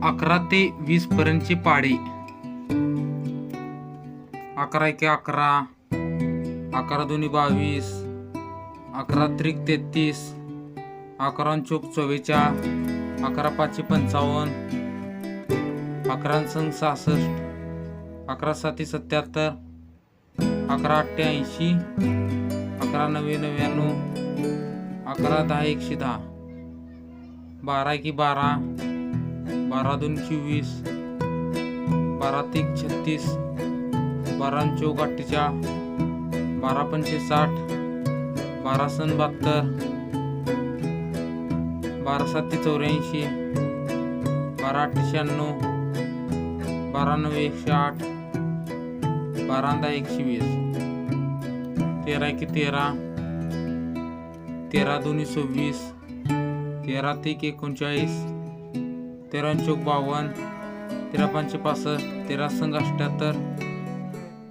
अकरा ते वीस पर्यंतची पाळी. अकरा एके अकरा अकरा दोन्ही बावीस अकरा त्रिक तेहतीस अकरा चोक चव्वेचाळ अकरा पाचशे पंचावन्न अकरा संघ सहासष्ट अकरा साती सत्याहत्तर अकरा अठ्ठ्याऐंशी अकरा नव्वे नव्याण्णव अकरा दहा एकशे दहा बारा की बारा बारा दोन चोवीस बारा तीन छत्तीस बारा चौक अठ्ठेचाळ बारा पंचे साठ बारा सन बहात्तर बारा सातशे चौऱ्याऐंशी बारा आठशे शहाण्णव बारा नऊ एकशे आठ बारा दहा एकशे वीस तेरा एके तेरा तेरा दोन्ही सव्वीस तेरा ते एक एकोणचाळीस तेरा चौक बावन्न तेरा पाचशे पासष्ट तेरा संघ अठ्ठ्याहत्तर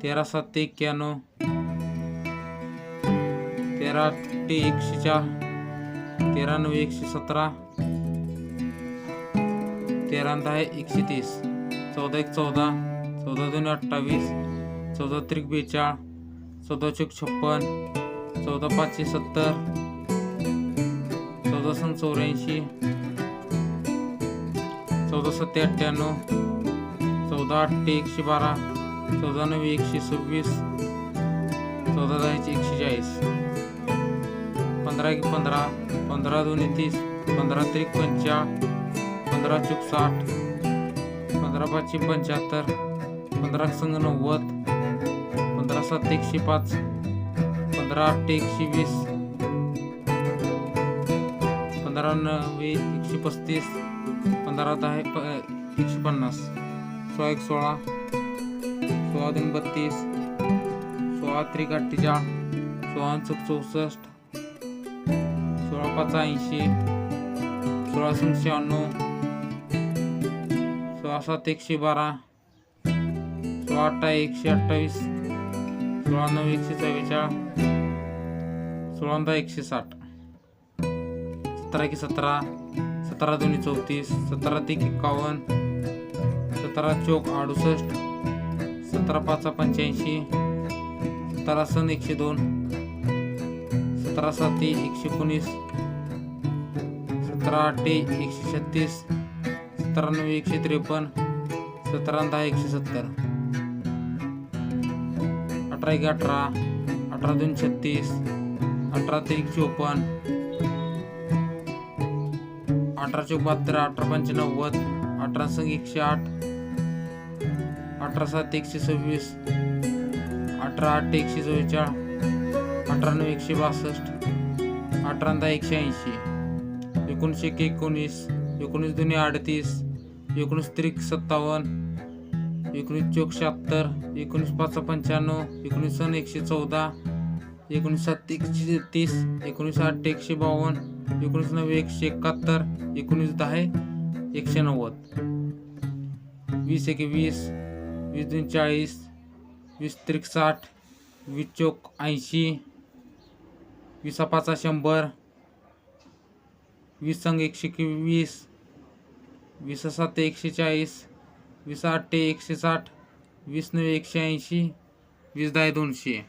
तेरा सात ते एक्क्याण्णव तेरा ते एकशे चार तेरा नऊ एकशे सतरा तेरा दहा एकशे तीस चौदा एक चौदा चौदा दोन अठ्ठावीस चौदा त्रिक बेचाळ चौदा चौक छप्पन चौदा पाचशे सत्तर चौदा सन चौऱ्याऐंशी चौदा सत्ते अठ्ठ्याण्णव चौदा आठ ते एकशे बारा चौदा नव्वे एकशे सव्वीस चौदा दहाचे एकशे चाळीस. पंधरा एक पंधरा पंधरा दोन तीस पंधरा त्रिक पंचा पंधरा चुक साठ पंधरा पाचशे पंच्याहत्तर पंधरा संघ नव्वद पंधरा सात एकशे पाच पंधरा आठ एकशे वीस पंधरा नव्वे एकशे पस्तीस पंधरा आहे प- एकशे पन्नास. सोळा एक सोळा. सोळा दोन बत्तीस. सोळा त्रिक अठ्ठेचाळ सोळा चौक चौसष्ट. सोळा पाच ऐंशी सोळा सं शहाण्णव सोळा सात एकशे बारा. सोळा अठ्ठा एकशे अठ्ठावीस. सोळा नऊ एकशे चव्वेचाळ. सोळा दहा एकशे साठ. सतरा की सतरा. सतरा दोन्ही चौतीस सतरा ते एकावन्न सतरा चौक अडुसष्ट सतरा पाचा पंच्याऐंशी सतरा सन एकशे दोन सतरा साती एकशे एकोणीस सतरा आठे एकशे छत्तीस सतरा नऊ एकशे त्रेपन्न सतरा दहा एकशे सत्तर. अठरा एक अठरा अठरा दोन छत्तीस अठरा ते एक चोपन्न अठराशे बहात्तर अठरा पंचे नव्वद अठरा संघ एकशे आठ अठरा सात एकशे सव्वीस अठरा आठ एकशे चव्वेचाळ अठरा नऊ एकशे बासष्ट अठरा दहा एकशे ऐंशी एकोणीसशे एकोणीस एकोणीस दोन्ही अडतीस एकोणीस त्रिक सत्तावन्न एकोणीस चौक शहात्तर एकोणीस पाच पंच्याण्णव एकोणीस सन एकशे चौदा एकोणीस सात एकशे तीस एकोणीस आठ एकशे बावन्न एकोणीस नव्वे एकशे एकाहत्तर एकोणीस दहा एकशे नव्वद. वीस एके वीस वीस दोन चाळीस वीस त्रिक साठ वीस चौक ऐंशी वीसा पाचा शंभर वीस संघ एकशे वीस वीस सात एकशे चाळीस वीस आठ एकशे साठ वीस नऊ एकशे ऐंशी वीस दहा दोनशे.